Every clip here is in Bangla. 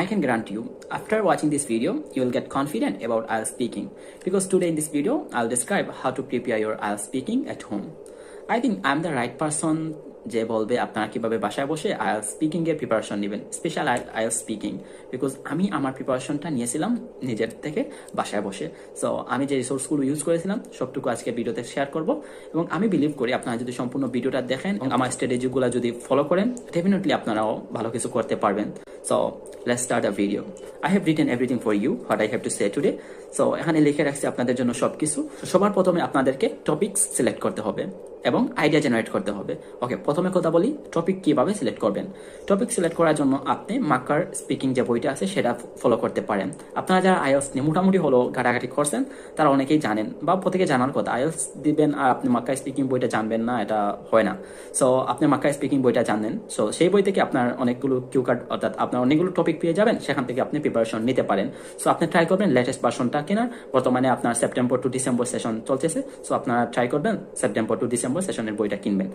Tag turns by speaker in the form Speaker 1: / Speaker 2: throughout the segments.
Speaker 1: I can guarantee you, after watching this video, you will get confident about IELTS speaking. Because today in this video, I'll describe how to prepare your IELTS speaking at home. I think I'm the right person যে বলবে আপনারা কীভাবে বাসায় বসে আইএলস স্পিকিং এর প্রিপারেশন নেবেন স্পেশাল আইএলস স্পিকিং বিকজ আমি আমার প্রিপারেশনটা নিয়েছিলাম নিজের থেকে বাসায় বসে সো আমি যে রিসোর্সগুলো ইউজ করেছিলাম সবটুকু আজকে ভিডিওতে শেয়ার করব এবং আমি বিলিভ করি আপনারা যদি সম্পূর্ণ ভিডিওটা দেখেন আমার স্ট্র্যাটেজিগুলো যদি ফলো করেন ডেফিনেটলি আপনারাও ভালো কিছু করতে পারবেন so let's start a video I have written everything for you what I have to say today so এখানে লিখে রাখছি আপনাদের জন্য সবকিছু। সবার প্রথমে আপনাদেরকে টপিকস সিলেক্ট করতে হবে। এবং আইডিয়া জেনারেট করতে হবে। ওকে প্রথমে কথা বলি টপিক কীভাবে সিলেক্ট করবেন। টপিক সিলেক্ট করার জন্য আপনি মাকার স্পিকিং যে বইটা আছে সেটা ফলো করতে পারেন। আপনারা যারা আইএলস নিয়ে মোটামুটি হলো ঘাটাঘাটি করছেন, তারা অনেকেই জানেন বা প্রত্যেকে জানার কথা আইএলস দিবেন আর আপনি মাক্কা স্পিকিং বইটা জানবেন না, এটা হয় না। সো আপনি মাক্কা স্পিকিং বইটা জানেন সো সেই বই থেকে আপনার অনেকগুলো কিউ কার্ড অর্থাৎ আপনার অনেকগুলো টপিক পেয়ে যাবেন, সেখান থেকে আপনি প্রিপারেশন নিতে পারেন। সো আপনি ট্রাই করবেন লেটেস্ট ভার্সনটা কেনার। বর্তমানে আপনার সেপ্টেম্বর টু ডিসেম্বর সেশন চলতেছে। সো আপনারা ট্রাই করবেন সেপ্টেম্বর টু ডিসেম্বর সেশনের বইটা কিনবেন।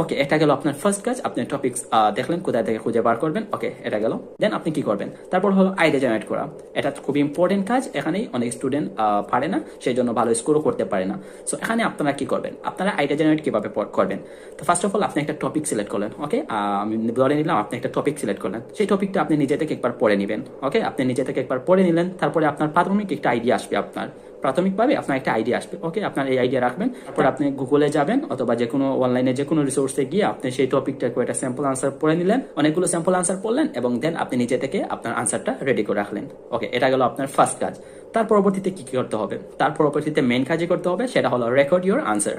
Speaker 1: ওকে এটা গেল আপনার ফার্স্ট কাজ, আপনি টপিক্স দেখলেন, কোথায় থেকে খুঁজে বার করবেন ওকে এটা গেল। দেন আপনি কি করবেন? তারপর হলো আইডিয়া জেনারেট করা। এটা খুবই ইম্পর্টেন্ট কাজ, এখানেই অনেক স্টুডেন্ট পারে না সেই জন্য ভালো স্কোরও করতে পারে না। সো এখানে আপনারা কি করবেন? আপনারা আইডিয়া জেনারেট কীভাবে করবেন? তো ফার্স্ট অফ অল আপনি একটা টপিক সিলেক্ট করলেন ওকে আমি ধরে নিলাম, আপনি একটা টপিক সিলেক্ট করলেন। সেই টপিকটা আপনি নিজে থেকে একবার পড়ে নেবেন ওকে আপনি নিজে থেকে একবার পড়ে নিলেন, তারপরে আপনার প্রাথমিক একটা আইডিয়া আসবে আপনার। প্রাথমিকভাবে আপনার একটা আইডিয়া আসবে। ওকে আপনার এই আইডিয়া রাখবেন। তারপর আপনি গুগলে যাবেন অথবা যে কোনো অনলাইনে যে কোনো রিসোর্সে গিয়ে আপনি সেই টপিকটা একটা স্যাম্পল আনসার পড়ে নিলেন অনেকগুলো স্যাম্পল আনসার পড়লেন এবং দেন আপনি নিজে থেকে আপনার আনসারটা রেডি করে রাখলেন। ওকে এটা গেল আপনার ফার্স্ট কাজ। তার পরবর্তীতে কি কি করতে হবে? তার পরবর্তীতে মেন কাজই করতে হবে সেটা হলো রেকর্ড ইউর আনসার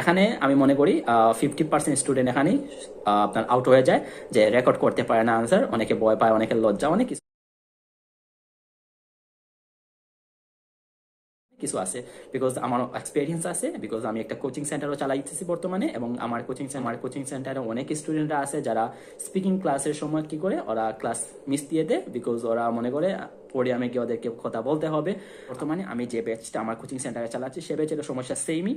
Speaker 1: এখানে আমি মনে করি ফিফটি পার্সেন্ট স্টুডেন্ট এখানেই আপনার আউট হয়ে যায় যে রেকর্ড করতে পারে না আনসার অনেকে ভয় পায় অনেকে লজ্জা অনেক কিছু আছে। বিকজ আমার এক্সপিরিয়েন্স আছে বিকজ আমি একটা কোচিং সেন্টারও চালাইতেছি বর্তমানে এবং আমার কোচিং আমার কোচিং সেন্টারে অনেক স্টুডেন্টরা আছে যারা স্পিকিং ক্লাসের সময় কি করে, ওরা ক্লাস মিস দিয়ে দেয় বিকজ ওরা মনে করে পোডিয়ামে গিয়ে ওদেরকে কথা বলতে হবে। বর্তমানে আমি যে ব্যাচটা আমার কোচিং সেন্টারে চালাচ্ছি সে ব্যাচের সমস্যা সেমই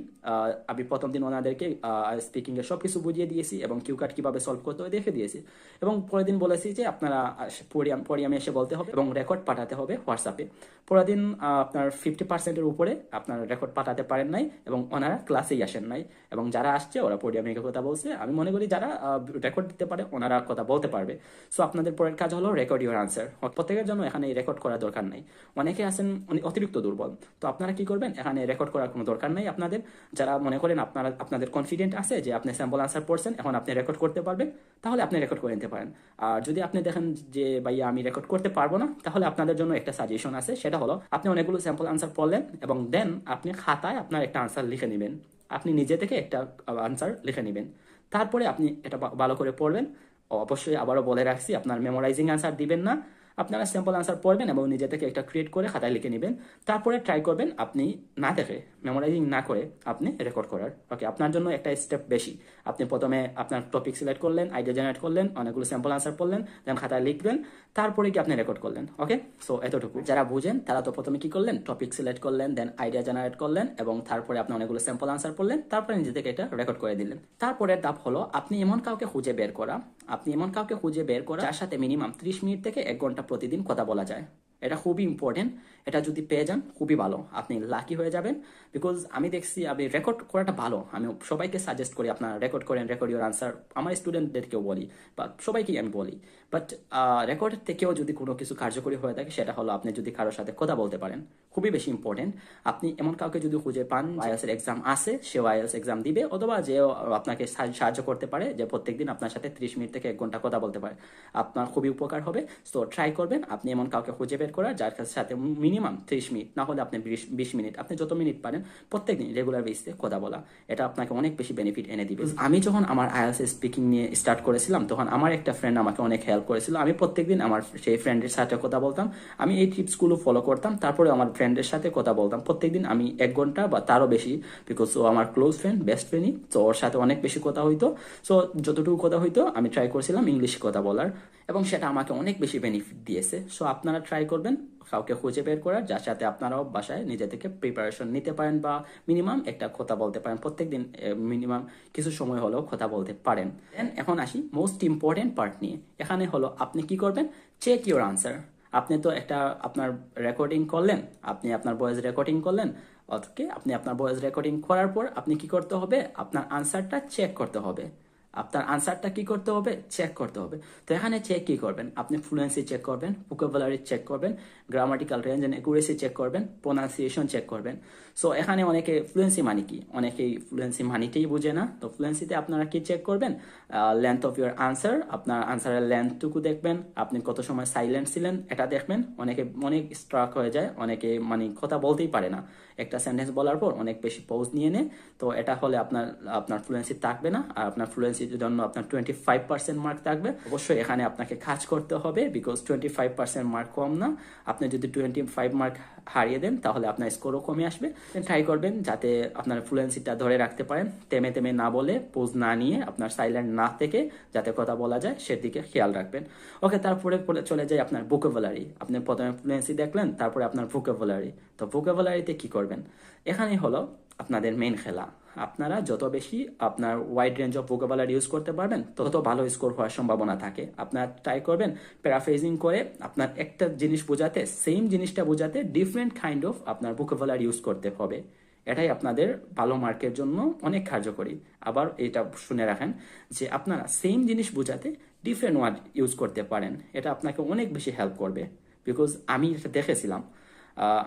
Speaker 1: আমি প্রথম দিন ওনাদেরকে স্পিকিং এর সব কিছু বুঝিয়ে দিয়েছি এবং কিউ কার্ড কীভাবে সলভ করতে হয় দেখে দিয়েছি। এবং পরের দিন বলেছি যে আপনারা পোডিয়াম পোডিয়ামে এসে বলতে হবে এবং রেকর্ড পাঠাতে হবে হোয়াটসঅ্যাপে পরের দিন আপনার ফিফটি পার্সেন্টের উপরে আপনার রেকর্ড পাঠাতে পারেন নাই এবং ওনারা ক্লাসেই আসেন নাই। এবং যারা আসছে ওরা পোডিয়ামে গিয়ে কথা বলছে। আমি মনে করি যারা রেকর্ড দিতে পারে ওনারা কথা বলতে পারবে। সো আপনাদের পরের কাজ হলো রেকর্ড ইউর আনসার প্রত্যেকের জন্য এখানে রেকর্ড করার দরকার নাই। অনেকে আছেন অতিরিক্ত দুর্বল। তো আপনারা কি করবেন? এখানে রেকর্ড করার কোনো দরকার নাই আপনাদের। যারা মনে করেন আপনারা, আপনাদের কনফিডেন্ট আছে যে আপনি স্যাম্পল আনসার পড়ছেন, এখন আপনি রেকর্ড করতে পারবেন, তাহলে আপনি রেকর্ড করে নিতে পারেন। আর যদি আপনি দেখেন যে, ভাইয়া, আমি রেকর্ড করতে পারব না, তাহলে আপনাদের জন্য একটা সাজেশন আছে। সেটা হলো, আপনি অনেকগুলো স্যাম্পল আনসার পড়লেন এবং দেন আপনি খাতায় আপনার একটা আনসার লিখে নেবেন। আপনি নিজে থেকে একটা আনসার লিখে নেবেন। তারপরে আপনি এটা ভালো করে পড়বেন অবশ্যই আবারও বলে রাখছি, আপনার মেমোরাইজিং আনসার দিবেন না। আপনারা স্যাম্পল আনসার পড়বেন এবং নিজে থেকে একটা ক্রিয়েট করে খাতায় লিখে নেবেন। তারপরে ট্রাই করবেন আপনি না দেখে মেমোরাইজিং না করে আপনি রেকর্ড করার। ওকে আপনার জন্য একটা স্টেপ বেশি। আপনি প্রথমে আপনার টপিক সিলেক্ট করলেন আইডিয়া জেনারেট করলেন, অনেকগুলো স্যাম্পল আনসার পড়লেন দেন খাতায় লিখবেন, তারপরে কি আপনি রেকর্ড করলেন। ওকে সো এতটুকু। যারা বুঝেন, তারা তো প্রথমে কি করলেন? টপিক সিলেক্ট করলেন দেন আইডিয়া জেনারেট করলেন এবং তারপরে আপনি অনেকগুলো স্যাম্পল আনসার পড়লেন, তারপরে নিজে থেকে এটা রেকর্ড করে দিলেন। তারপরে ধাপ হলো, আপনি এমন কাউকে খুঁজে বের করা। আপনি এমন কাউকে খুঁজে বের করা, যার সাথে মিনিমাম ত্রিশ মিনিট থেকে এক ঘণ্টা প্রতিদিন কথা বলা যায়। এটা খুবই ইম্পর্টেন্ট এটা যদি পেয়ে যান, খুবই ভালো। আপনি লাকি হয়ে যাবেন। বিকজ আমি দেখছি আমি রেকর্ড করাটা ভালো। আমি সবাইকে সাজেস্ট করি, আপনার রেকর্ড করেন রেকর্ড ইউর আনসার আমার স্টুডেন্টদেরকেও বলি, বা সবাইকেই আমি বলি। বাট রেকর্ডের থেকেও যদি কোনো কিছু কার্যকরী হয়ে থাকে, সেটা হলো আপনি যদি কারোর সাথে কথা বলতে পারেন। খুবই বেশি ইম্পর্টেন্ট আপনি এমন কাউকে যদি খুঁজে পান আইএলস এর এক্সাম আছে সে আইএলস এক্সাম দিবে, অথবা যে আপনাকে সাহায্য সাহায্য করতে পারে যে প্রত্যেকদিন আপনার সাথে ত্রিশ মিনিট থেকে এক ঘণ্টা কথা বলতে পারে। আপনার খুবই উপকার হবে। সো ট্রাই করবেন। আপনি এমন কাউকে খুঁজে বের করার যার সাথে মিনিমাম ত্রিশ মিনিট না হলে আপনি বিশ মিনিট আপনি যত মিনিট পারেন প্রত্যেকদিন রেগুলার বেসিসে কথা বলা। এটা আপনাকে অনেক বেশি বেনিফিট এনে দিবে। আমি যখন আমার আইএলস স্পিকিং নিয়ে স্টার্ট করেছিলাম তখন আমার একটা ফ্রেন্ড আমাকে অনেক হেল্প করেছিল। আমি প্রত্যেকদিন আমার সেই ফ্রেন্ডের সাথে কথা বলতাম। আমি এই টিপসগুলো ফলো করতাম তারপরে আমার ফ্রেন্ডের সাথে কথা বলতাম। প্রত্যেকদিন আমি এক ঘণ্টা বা তারও বেশি বিকজ ও আমার ক্লোজ ফ্রেন্ড বেস্ট ফ্রেন্ডই তো ওর সাথে অনেক বেশি কথা হইতো। সো যতটুকু কথা হইতো আমি ট্রাই করছিলাম ইংলিশে কথা বলার। এবং সেটা আমাকে অনেক বেশি বেনিফিট দিয়েছে। সো আপনারা ট্রাই করবেন, কাউকে খুঁজে বের করার, যার সাথে আপনারাও বাসায় নিজে থেকে প্রিপারেশন নিতে পারেন বা মিনিমাম একটা কথা বলতে পারেন। প্রত্যেকদিন মিনিমাম কিছু সময় হলেও কথা বলতে পারেন। দেন এখন আসি মোস্ট ইম্পর্টেন্ট পার্ট নিয়ে। এখানে হলো আপনি কি করবেন? চেক ইউর আনসার আপনি তো একটা আপনার রেকর্ডিং করলেন, আপনি আপনার ভয়েস রেকর্ডিং করলেন ওকে আপনি আপনার ভয়েস রেকর্ডিং করার পর আপনি কি করতে হবে? আপনার আনসারটা চেক করতে হবে। আপনার আনসারটা কি করতে হবে? চেক করতে হবে। তো এখানে চেক কি করবেন? আপনি ফ্লুয়েন্সি চেক করবেন ভোকাবুলারি চেক করবেন grammatical range and accuracy check করবেন প্রোনাউন্সিয়েশন চেক করবেন। সো এখানে অনেকে ফ্লুয়েন্সি মানে কি? অনেকেই ফ্লুয়েন্সি মানিটাই বুঝে না। তো ফ্লুয়েন্সিতে আপনারা কি চেক করবেন? লেন্থ অফ ইউর আনসার আপনার আনসারের লেন্থটুকু দেখবেন, আপনি কত সময় সাইলেন্ট ছিলেন এটা দেখবেন। অনেকে অনেক স্ট্রাক হয়ে যায়, অনেকে মানে কথা বলতেই পারে না। একটা সেন্টেন্স বলার পর অনেক বেশি পজ নিয়ে নেয়। তো এটা হলে আপনার আপনার ফ্লুয়েন্সি থাকবে না। আর আপনার ফ্লুয়েন্সির জন্য আপনার টোয়েন্টি ফাইভ পার্সেন্ট মার্ক থাকবে, অবশ্যই এখানে আপনাকে কাজ করতে হবে because twenty five percent mark কম না। আপনি যদি টোয়েন্টি ফাইভ মার্ক হারিয়ে দেন, তাহলে আপনার স্কোরও কমে আসবে। ট্রাই করবেন যাতে আপনার ফ্লুয়েন্সিটা ধরে রাখতে পারেন। তেমে তেমে না বলে পোজ না নিয়ে আপনার সাইলেন্ট না থেকে যাতে কথা বলা যায়, সেদিকে খেয়াল রাখবেন। ওকে তারপরে চলে যায় আপনার ভোকাবুলারি আপনি প্রথমে ফ্লুয়েন্সি দেখলেন, তারপরে আপনার ভোকাবুলারি তো ভোকাবুলারিতে কি করবেন? এখানেই হলো আপনাদের মেন খেলা। আপনারা যত বেশি আপনার wide range of vocabulary use করতে পারবেন, তত ভালো স্কোর হওয়ার সম্ভাবনা থাকে। আপনার ট্রাই করবেন প্যারাফ্রেজিং করে আপনার একটা জিনিস বোঝাতে সেম জিনিসটা বোঝাতে ডিফারেন্ট কাইন্ড অফ আপনার ভোকাবুলারি ইউজ করতে হবে। এটাই আপনাদের ভালো মার্কের জন্য অনেক কার্যকরী। আবার এটা শুনে রাখেন যে আপনারা সেম জিনিস বোঝাতে ডিফারেন্ট ওয়ার্ড ইউজ করতে পারেন। এটা আপনাকে অনেক বেশি হেল্প করবে। বিকজ আমি এটা দেখেছিলাম।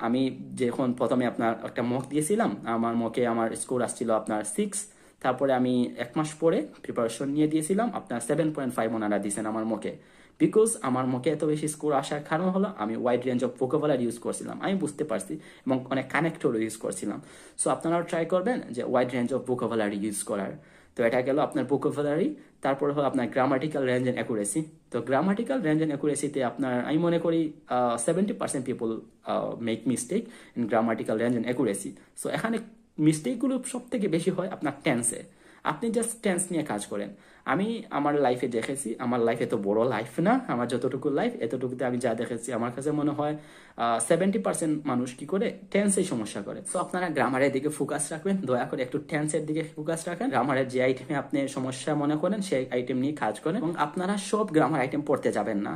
Speaker 1: আমি যখন প্রথমে আপনার একটা মক দিয়েছিলাম, আমার মকে আমার স্কোর আসছিল আপনার সিক্স তারপরে আমি এক মাস পরে প্রিপারেশন নিয়ে দিয়েছিলাম, আপনার সেভেন পয়েন্ট ফাইভ ওনারা দিয়েছেন আমার মকে বিকজ আমার মুখে এত বেশি স্কোর আসার কারণ হলো আমি wide range of vocabulary use করছিলাম, আমি বুঝতে পারছি এবং অনেক কানেক্টরও ইউজ করছিলাম। সো আপনারাও ট্রাই করবেন যে wide range of vocabulary use করার। তো এটা গেল আপনার ভোকাবুলারি তারপর হলো আপনার গ্রামাটিক্যাল রেঞ্জ অ্যান্ড অ্যাকুরেসি তো গ্রামাটিক্যাল রেঞ্জ অ্যান্ড অ্যাকুরেসিতে আপনার, আমি মনে করি seventy percent people make mistake in grammatical range and accuracy so এখানে মিস্টেকগুলো সব থেকে বেশি হয় আপনার টেন্সে আপনি জাস্ট টেন্স নিয়ে কাজ করেন। আমি আমার লাইফে দেখেছি আমার লাইফ এত বড় লাইফ না আমার যতটুকু লাইফ এতটুকুতে আমি যা দেখেছি আমার কাছে মনে হয় সেভেন্টি পার্সেন্ট মানুষ কি করে টেন্সেই সমস্যা করে। তো আপনারা গ্রামারের দিকে ফোকাস রাখবেন দয়া করে একটু টেন্সের দিকে ফোকাস রাখেন। গ্রামারের যে আইটেমে আপনি সমস্যা মনে করেন সেই আইটেম নিয়ে কাজ করেন। এবং আপনারা সব গ্রামার আইটেম পড়তে যাবেন না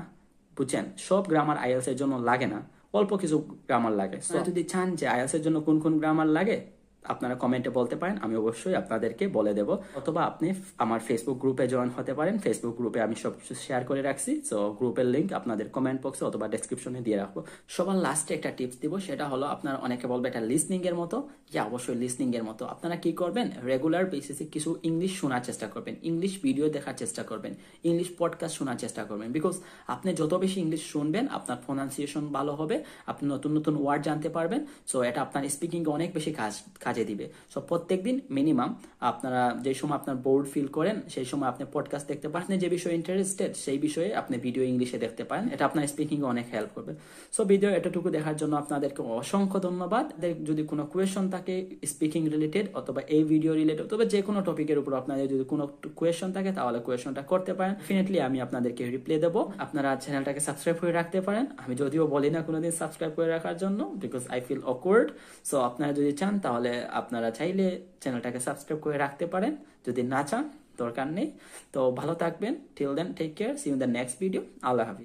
Speaker 1: বুঝছেন? সব গ্রামার আইএলস এর জন্য লাগে না অল্প কিছু গ্রামার লাগে। যদি চান যে আইএলস এর জন্য কোন কোন গ্রামার লাগে আপনারা কমেন্টে বলতে পারেন, আমি অবশ্যই আপনাদেরকে বলে দেব। অথবা আপনি আমার ফেসবুক গ্রুপে জয়েন হতে পারেন। ফেসবুক গ্রুপে আমি সব কিছু শেয়ার করে রাখছি। সো গ্রুপের লিংক আপনাদের কমেন্ট বক্সে অথবা ডেসক্রিপশনে দিয়ে রাখব। সবার লাস্টে একটা টিপস দিব, সেটা হলো আপনার অনেকে বলবে এটা লিসনিং এর মতো। যে অবশ্যই লিসনিং এর মতো। আপনারা কি করবেন? রেগুলার বেসিসে কিছু ইংলিশ শোনার চেষ্টা করবেন। ইংলিশ ভিডিও দেখার চেষ্টা করবেন। ইংলিশ পডকাস্ট শোনার চেষ্টা করবেন। বিকজ আপনি যত বেশি ইংলিশ শুনবেন, আপনার প্রোনাউন্সিয়েশন ভালো হবে। আপনি নতুন নতুন ওয়ার্ড জানতে পারবেন। সো এটা আপনার স্পিকিং অনেক বেশি কাজ, কাজে দিবে। সো প্রত্যেকদিন মিনিমাম আপনারা যে সময় আপনার বোর্ড ফিল করেন, সেই সময় আপনি পডকাস্ট দেখতে পারেন। যে বিষয়ে ইন্টারেস্টেড সেই বিষয়ে আপনি ভিডিও ইংলিশে দেখতে পারেন। এটা আপনার স্পিকিং অনেক হেল্প করবে। সো ভিডিও এতটুকু দেখার জন্য আপনাদেরকে অসংখ্য ধন্যবাদ। যদি কোনো কোয়েশন থাকে স্পিকিং রিলেটেড অথবা এই ভিডিও রিলেটেড অথবা যে কোনো টপিকের উপর আপনাদের যদি কোনো কোয়েশন থাকে, তাহলে কোয়েশনটা করতে পারেন। ডেফিনেটলি আমি আপনাদেরকে রিপ্লাই দেবো। আপনারা চ্যানেলটাকে সাবস্ক্রাইব করে রাখতে পারেন। আমি যদিও বলি না কোনোদিন সাবস্ক্রাইব করে রাখার জন্য because I feel awkward so আপনারা যদি চান, তাহলে আপনারা চাইলে চ্যানেলটাকে সাবস্ক্রাইব করে রাখতে পারেন। যদি না চান, দরকার নেই। তো ভালো থাকবেন। Till then take care see in the next video Allah Hafiz.